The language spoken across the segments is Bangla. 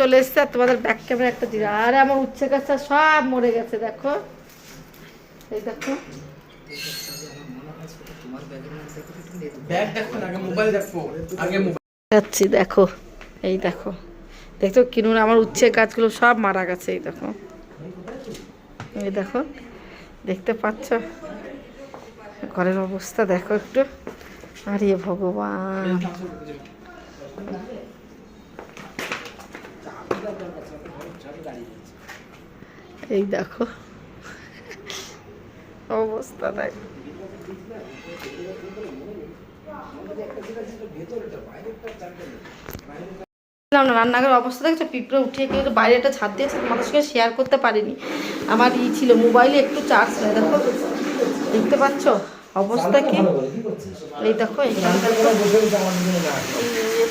চলে এসছে আর তোমাদের ব্যাক ক্যামেরা একটা দিল। আর আমার উচ্ছে গাছটা সব মরে গেছে দেখো। এই দেখো। যাচ্ছি দেখো। এই দেখো। দেখছ কিনুন আমার উচ্ছে গাছগুলো সব মারা গেছে এই দেখো। এই দেখো। দেখতে পাচ্ছ? ঘরের অবস্থা দেখো একটু। আরে ভগবান। এই দেখো। অবস্থা দেখ না, রান্নাঘরের অবস্থা দেখছ? পিঁপড়ে উঠে কেউ বাইরে একটা ছাদ দিয়েছে তোমাদের সঙ্গে শেয়ার করতে পারিনি। আমার ই ছিল মোবাইলে একটু চার্জ নেই, দেখো। দেখতে পাচ্ছ? অবস্থা কি? এই দেখো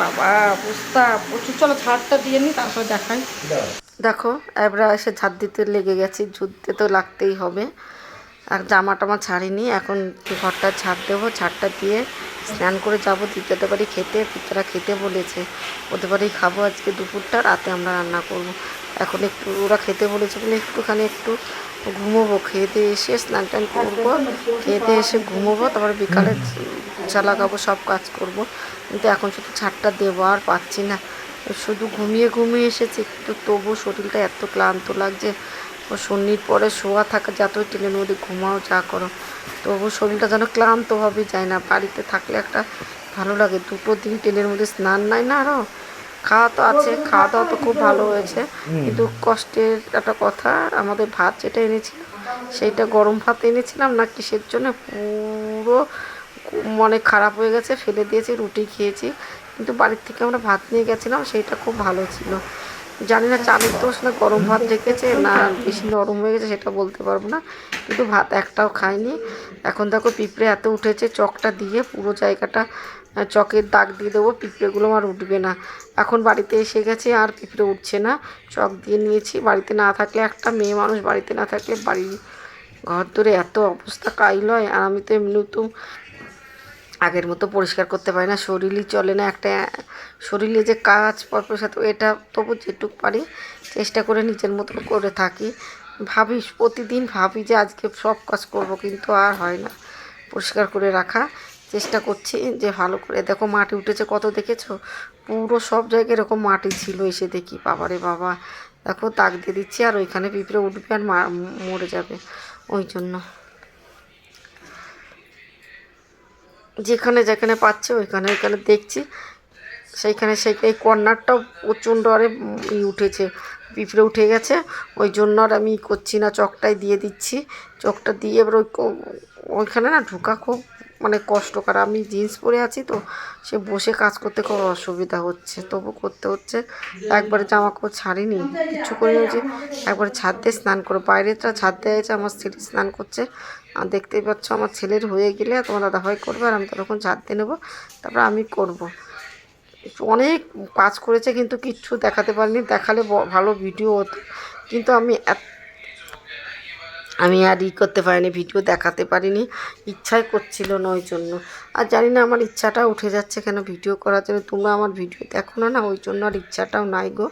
বাবা, অবস্থা। প্রচুর, চলো ছাদটা দিয়ে নি, তারপর দেখাই। দেখো, এবার এসে ঝাড় দিতে লেগে গেছি যুদ্ধে তো লাগতেই হবে। আর জামা টামা ছাড়িনি, এখন ঘরটা ছাড় দেবো ছাড়টা দিয়ে স্নান করে যাব। দ্বিতীয়তে বাড়ি খেতে, পিতারা খেতে বলেছে, ওদের বাড়ি খাব আজকে দুপুরটা, রাতে আমরা রান্না করব। এখন একটু ওরা খেতে বলেছে বলে একটুখানি একটু ঘুমোবো খেতে এসে স্নান টান করব খেতে এসে ঘুমোবো, তারপরে বিকালে চা লাগাবো, সব কাজ করব। কিন্তু এখন শুধু ছাড়টা দেবো, আর পাচ্ছি না। শুধু ঘুমিয়ে ঘুমিয়ে এসেছি কিন্তু তবু শরীরটা এত ক্লান্ত লাগছে। ও শনির পরে শোয়া থাকা যতই টেনের মধ্যে ঘুমাও যা করো। তবু শরীরটা যেন ক্লান্তভাবে যায় না। বাড়িতে থাকলে একটা ভালো লাগে। দুটো দিন টেনের মধ্যে স্নান নাই না আরও খাওয়া তো আছে খাওয়া দাওয়া তো খুব ভালো হয়েছে। কিন্তু কষ্টের একটা কথা আমাদের ভাত যেটা এনেছিলাম সেইটা গরম ভাত এনেছিলাম না কিসের জন্য? পুরো মানে খারাপ হয়ে গেছে ফেলে দিয়েছি রুটি খেয়েছি। কিন্তু বাড়ির থেকে আমরা ভাত নিয়ে গেছিলাম, সেইটা খুব ভালো ছিল। জানি না চালের দোষ না গরম ভাত রেখেছে না বেশি নরম হয়ে গেছে সেটা বলতে পারব না। কিন্তু ভাত একটাও খাইনি। এখন দেখো পিঁপড়ে এত উঠেছে, চকটা দিয়ে পুরো জায়গাটা চকের দাগ দিয়ে দেবো, পিঁপড়েগুলো আর উঠবে না। এখন বাড়িতে এসে গেছে আর পিঁপড়ে উঠছে না। চক দিয়ে নিয়েছি। বাড়িতে না থাকলে একটা মেয়ে মানুষ বাড়িতে না থাকলে বাড়ির ঘর ধরে এত অবস্থা কাইল হয় আর আমি তো এমনি তো আগের মতো পরিষ্কার করতে পারি না। শরীরই চলে না একটা, শরীরে যে কাজ পরপর সাথে এটা তবু যেটুক পারি, চেষ্টা করে নিজের মতো করে থাকি। ভাবি, প্রতিদিন ভাবি যে আজকে সব কাজ করব, কিন্তু আর হয় না। পরিষ্কার করে রাখা, চেষ্টা করছি যে ভালো করে। দেখো মাটি উঠেছে, কত দেখেছ? পুরো সব জায়গায় এরকম মাটি ছিল, এসে দেখি। বাবারে বাবা। দেখো, তাক দিয়ে দিচ্ছি আর ওইখানে পিঁপড়ে উঠবে আর মরে যাবে। ওই জন্য। যেখানে যেখানে পাচ্ছে, ওইখানে ওইখানে দেখছি। সেইখানে সেই, এই কর্নারটাও প্রচণ্ড আরে ই উঠেছে, পিঁপড়ে উঠে গেছে। ওই জন্য আর আমি করছি না, চকটাই দিয়ে দিচ্ছি। চকটা দিয়ে এবার ওই ওইখানে না ঢোকা খুব মানে কষ্টকর। আমি জিন্স পরে আছি তো, সে বসে কাজ করতে খুব অসুবিধা হচ্ছে। তবু করতে হচ্ছে, একবার জামা কাপড় ছাড়িনি, কিছু করে হচ্ছে একবারে ছাদ দিয়ে স্নান করে, বাইরেটা ছাদ আছে, আমার ছেলে স্নান করছে। আর দেখতেই পাচ্ছ আমার ছেলের হয়ে গেলে তোমার দাদাভাই করবে আর আমি তখন ছাদ দিয়ে নেব। তারপর আমি করব। অনেক কাজ করেছে কিন্তু কিচ্ছু দেখাতে পারিনি। দেখালে ভালো ভিডিও হতো। কিন্তু আমি আমি আর ই করতে পারিনি, ভিডিও দেখাতে পারিনি। ইচ্ছাই করছিল না ওই জন্য। আর জানি না আমার ইচ্ছাটা উঠে যাচ্ছে কেন ভিডিও করার জন্য। তোমরা আমার ভিডিও দেখো না না, ওই জন্য আর ইচ্ছাটাও নাই গো।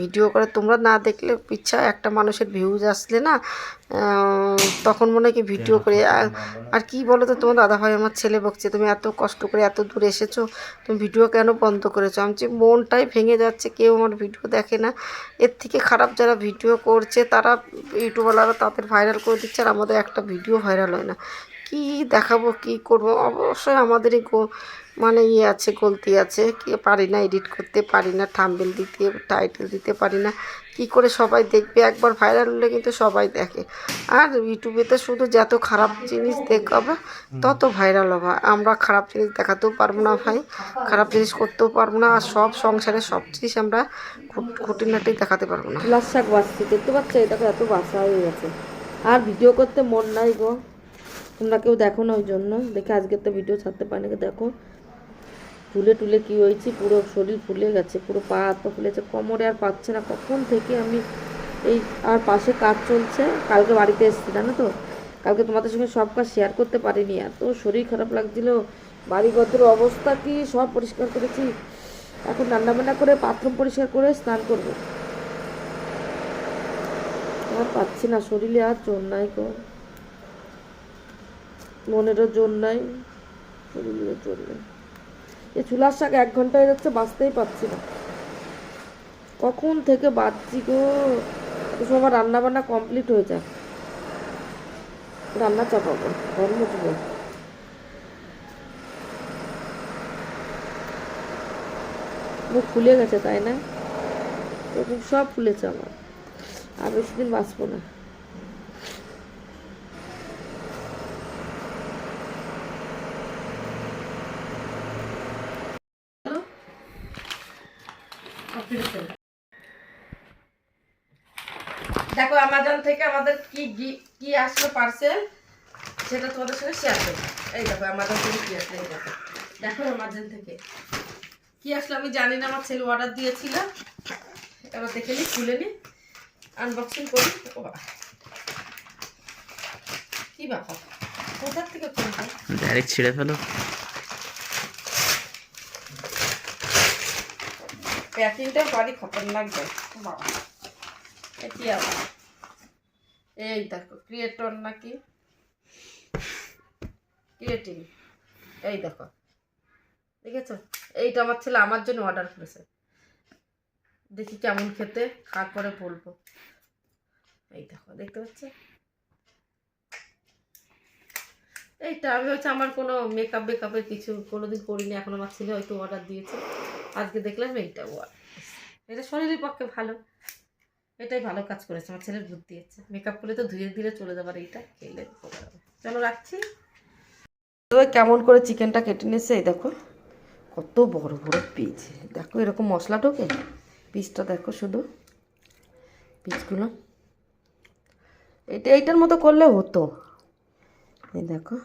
ভিডিও করে। তোমরা না দেখলে ইচ্ছা একটা মানুষের ভিউজ আসলে না তখন মনে হয় কি ভিডিও করে। আর আর কি বলো তো তোমার দাদাভাই আমার ছেলে বকছে তুমি এত কষ্ট করে এত দূরে এসেছ তুমি ভিডিও কেন বন্ধ করেছ? আমি বলছি, মনটাই ভেঙে যাচ্ছে কেউ আমার ভিডিও দেখে না। এর থেকে খারাপ যারা ভিডিও করছে তারা ইউটিউবওয়ালারা তাদের ভাইরাল করে দিচ্ছে আর আমাদের একটা ভিডিও ভাইরাল হয় না। কি দেখাবো কি করব? অবশ্যই আমাদেরই গো মানে ইয়ে আছে গলতি আছে। কি পারি না এডিট করতে পারি না থাম্বেল দিতে টাইটেল দিতে পারি না। কি করে সবাই দেখবে? একবার ভাইরাল হলে কিন্তু সবাই দেখে। আর ইউটিউবেতে শুধু যত খারাপ জিনিস দেখাবে তত ভাইরাল হবে। আমরা খারাপ জিনিস দেখাতেও পারব না ভাই খারাপ জিনিস করতেও পারব না। আর সব সংসারে সব জিনিস আমরা খুট- খুঁটিনাটি দেখাতে পারব না। শাক বাঁচছি দেখতে পাচ্ছ? এটা এত বাসা হয়ে গেছে। আর ভিডিও করতে মন নাই গো। তোমরা কেউ দেখো না ওই জন্য। দেখে আজকে তো ভিডিও ছাড়তে পারি না দেখো। ফুলে টুলে কি হয়েছে? পুরো শরীর ফুলে গেছে, পুরো পা পা ফুলেছে। কোমরে আর পাচ্ছে না। কখন থেকে আমি এই আর পাশে কাজ চলছে। কালকে বাড়িতে এসেছি, জানো তো? কালকে তোমাদের সঙ্গে সব কাজ শেয়ার করতে পারিনি। এত শরীর খারাপ লাগছিল। বাড়ি ঘরের অবস্থা কি? সব পরিষ্কার করেছি। এখন রান্নাবান্না করে বাথরুম পরিষ্কার করে স্নান করব। আর পাচ্ছি না, শরীরে আর জোর নাই গো। মনেরও জোর নাই শরীরেও জোর এ চুলার শাক এক ঘণ্টা হয়ে যাচ্ছে, বাঁচতেই পারছি না। কখন থেকে বাঁচছি গো? তো সময় রান্না বান্না কমপ্লিট হয়ে যায়। রান্না চাপাবো গরম উঠবো মুখ ফুলে গেছে, তাই না? এরকম সব ফুলেছে আমার, আর বেশি দিন বাঁচবো না। দেখো আমাজন থেকে আমাদের কি কি আসলো পার্সেল সেটা তোমাদের সঙ্গে শেয়ার করব। এই দেখো অ্যামাজন থেকে কি আসলো, এই দেখো। দেখো অ্যামাজন থেকে। কি আসলো আমি জানি না, আমার ছেলে অর্ডার দিয়েছিল। এবার দেখে নি, খুলে নি। আনবক্সিং করি। ও। কি ব্যাপার? কোথার থেকে ডাইরেক্ট ছিঁড়ে ফেলো। প্যাকিংটা বাড়ি খতরনাক ও বাবা। এ আবার? এই দেখো ক্রিয়েটর নাকি? ক্রিয়েটিং এই দেখো। দেখেছ? এইটা আমার ছেলে আমার জন্য অর্ডার করেছে। দেখি কেমন খেতে খাওয়ার পরে বলব। এই দেখো, দেখতে পাচ্ছ? এইটা আমি হচ্ছে আমার কোনো মেকআপ বেকআপের কিছু কোনোদিন করিনি, এখন আমার ছেলে হয়তো অর্ডার দিয়েছে। আজকে দেখলাম এইটা, ও এটা শরীরের পক্ষে ভালো। এটাই ভালো কাজ করেছে, আমার ছেলের বুদ্ধি হচ্ছে মেকআপ করলে তো ধুয়ে দিলে চলে যাবার এইটা খেলে চলো রাখছি। কেমন করে চিকেনটা কেটে নিয়েছে, এই দেখো। কত বড় বড় পিস দেখো এরকম মশলা ঢোকে? পিসটা দেখো শুধু। পিসগুলো এটা এইটার মতো করলে হতো। এই দেখো।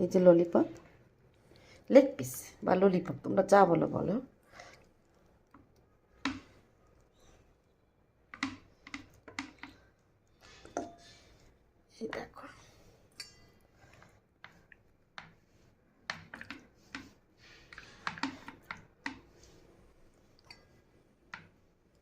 এই যে ললিপপ লেগ পিস বা ললিপপ তোমরা যা বলো বলো। দেখো।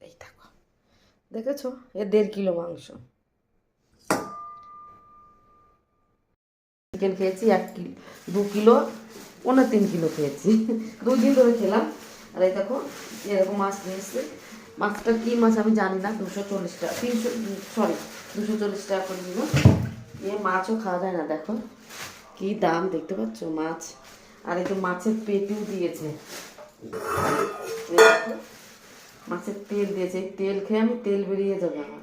এই দেখো। দেখেছ? এ দেড় কিলো মাংস। চিকেন খেয়েছি, এক কিলো দু কিলো পনেরো তিন কিলো খেয়েছি। দুই দিন ধরে খেলাম। আর এই দেখো, এরকম মাছ নিয়ে এসছে। মাছটা কী মাছ আমি জানি না, দুশো চল্লিশ টাকা, তিনশো, সরি, দুশো চল্লিশ টাকা করে দিল। এ মাছও খাওয়া যায় না, দেখো। কী দাম, দেখতে পাচ্ছ? মাছ। আর এই তো মাছের পেটিও দিয়েছে। মাছের তেল দিয়েছে। তেল খেয়ে আমি তেল বেরিয়ে যাব আমার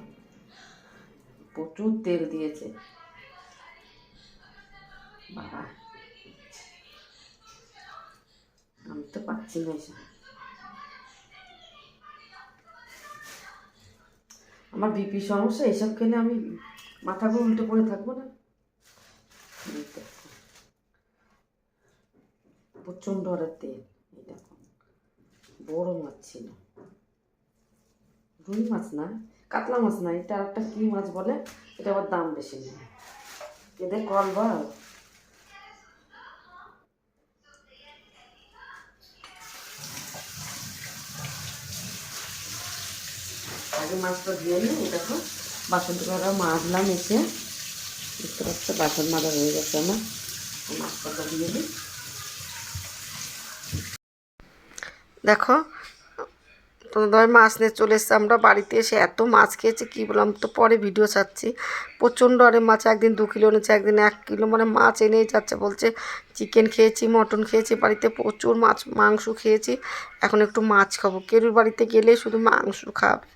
প্রচুর তেল দিয়েছে। বাবা। আমি তো পাচ্ছি না আমার বিপি সমস্যা, এসব খেলে আমি মাথা উল্টে পড়ে থাকব না। প্রচণ্ড হারে তেল, এই দেখো। বড় মাছ ছিল। রুই মাছ না, কাতলা মাছ না, এটা একটা কি মাছ বলে? এটা আবার দাম বেশি নেই। এদের কল বা আগে মাছটা দিয়ে নিই দেখো। বাসন থেকে ওরা মাজলাম এসে। দেখতে পাচ্ছ, বাসন মাজা হয়ে গেছে আমার। মাছটা দিয়ে দিই দেখো তো দয় মাছ নিয়ে চলে এসেছে। আমরা বাড়িতে এসে এত মাছ খেয়েছি কী বললাম তো পরে ভিডিও ছাড়ছি। প্রচণ্ড আরে মাছ একদিন দু কিলো এনেছে একদিন এক কিলো মানে মাছ এনেই যাচ্ছে বলছে চিকেন খেয়েছি মটন খেয়েছি বাড়িতে প্রচুর মাছ মাংস খেয়েছি এখন একটু মাছ খাব। কেরুর বাড়িতে গেলে শুধু মাংস খাবে।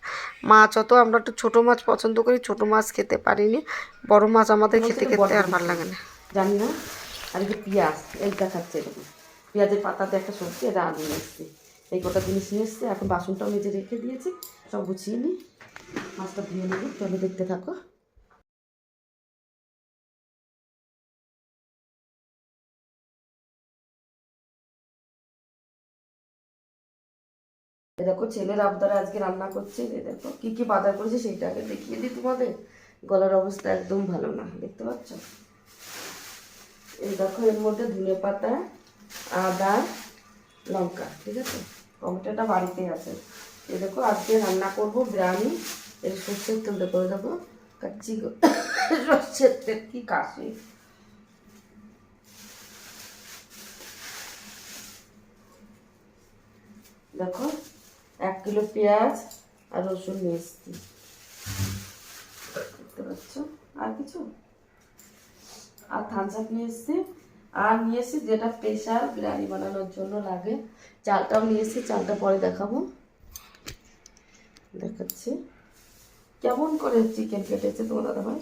মাছ অত আমরা একটু ছোটো মাছ পছন্দ করি ছোটো মাছ খেতে পারিনি। বড় মাছ আমাদের খেতে খেতে আর ভালো লাগে না। জানি না। আর যে পেঁয়াজ এই দেখাচ্ছে এরকম। পেঁয়াজের পাতাতে একটা সবজি এটা আলু এই কটা জিনিস নিয়ে এসছি, এখন বাসনটাও নিজে রেখে দিয়েছি, সব গুছিয়ে নিই। মাছটা ধুয়ে নেব, চলো দেখতে থাকো। এই দেখো, ছেলের আবদারে আজকে রান্না করছে দেখো, কি কি বাজার করেছে সেইটা আগে দেখিয়ে দিই তোমাদের। গলার অবস্থা একদম ভালো না, দেখতে পাচ্ছ? এই দেখো, এর মধ্যে ধনে পাতা আদা, লঙ্কা, ঠিক আছে? টমেটোটা বাড়িতেই আছে। এই দেখো, আজকে রান্না করব বিরিয়ানি। এই সর্ষের তেলটা করে দেবো। কাচ্চি সর্ষের তেল, কি কাশি। দেখো, এক কিলো পেঁয়াজ আর রসুন এসছি দেখতে আর কিছু? আর থামস নিয়ে এসছি। আর নিয়েছি যেটা স্পেশাল বিরিয়ানি বানানোর জন্য লাগে। চালটাও নিয়েছি, চালটা পরে দেখাবো। দেখাচ্ছি। কেমন করে চিকেন কেটেছে তোমার দাদা ভাই